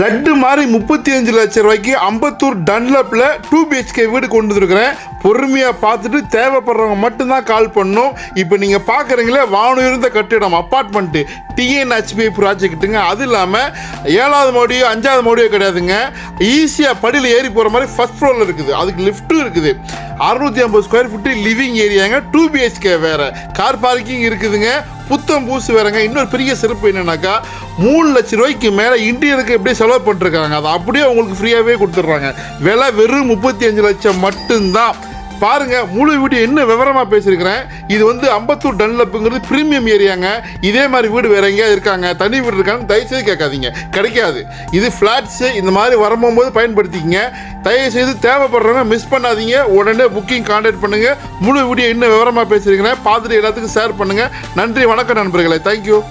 லட்டு மாதிரி முப்பத்தி அஞ்சு லட்சம் ரூபாய்க்கு அம்பத்தூர் டன்லப்பில் டூ பிஹெச்கே வீடு கொண்டு வந்துருக்கிறேன். பொறுமையாக பார்த்துட்டு தேவைப்படுறவங்க மட்டும்தான் கால் பண்ணும் இப்போ நீங்கள் பார்க்குறீங்களே வானுயர்ந்த கட்டிடம் அப்பார்ட்மெண்ட்டு டிஎன்ஹெச்பி ப்ராஜெக்ட்டுங்க அது இல்லாமல் ஏழாவது மாடியோ அஞ்சாவது மாடியோ கிடையாதுங்க. ஈஸியாக படியில் ஏறி போகிற மாதிரி ஃபஸ்ட் ஃப்ளோரில் இருக்குது. அதுக்கு லிஃப்ட்டும் இருக்குது. அறுநூத்தி ஐம்பது ஸ்கொயர் ஃபீட்டு லிவிங் ஏரியாங்க டூ பிஹெச்கே வேறு. கார் பார்க்கிங் இருக்குதுங்க. புத்தம் பூசு வேறங்க. இன்னொரு பெரிய சிறப்பு என்னன்னாக்கா மூணு லட்ச ரூபாய்க்கு மேலே இந்தியனுக்கு எப்படி செலவு பண்ணிருக்காங்க? அதை அப்படியே உங்களுக்கு ஃப்ரீயாகவே கொடுத்துட்றாங்க. விலை வெறும் முப்பத்தி அஞ்சு லட்சம் மட்டும்தான். பாருங்க முழு வீடியோ என்ன விவரமா பேசியிருக்கிறேன். இது வந்து அம்பத்தூர் டன்லப்புங்கிறது பிரீமியம் ஏரியாங்க. இதே மாதிரி வீடு வேற எங்கேயாவது இருக்காங்க. தனி வீடு இருக்காங்க. தயவுசெய்து கேட்காதீங்க. கிடைக்காது. இது ஃப்ளாட்ஸு இந்த மாதிரி வரும்போது பயன்படுத்திக்கங்க. தயவுசெய்து தேவைப்படுறவங்க மிஸ் பண்ணாதீங்க. உடனே புக்கிங் கான்டாக்ட் பண்ணுங்க. முழு வீடியோ இன்னும் விவரமா பேசியிருக்கிறேன். பார்த்துட்டு எல்லாத்துக்கும் ஷேர் பண்ணுங்க. நன்றி வணக்கம் நண்பர்களே. தேங்க்யூ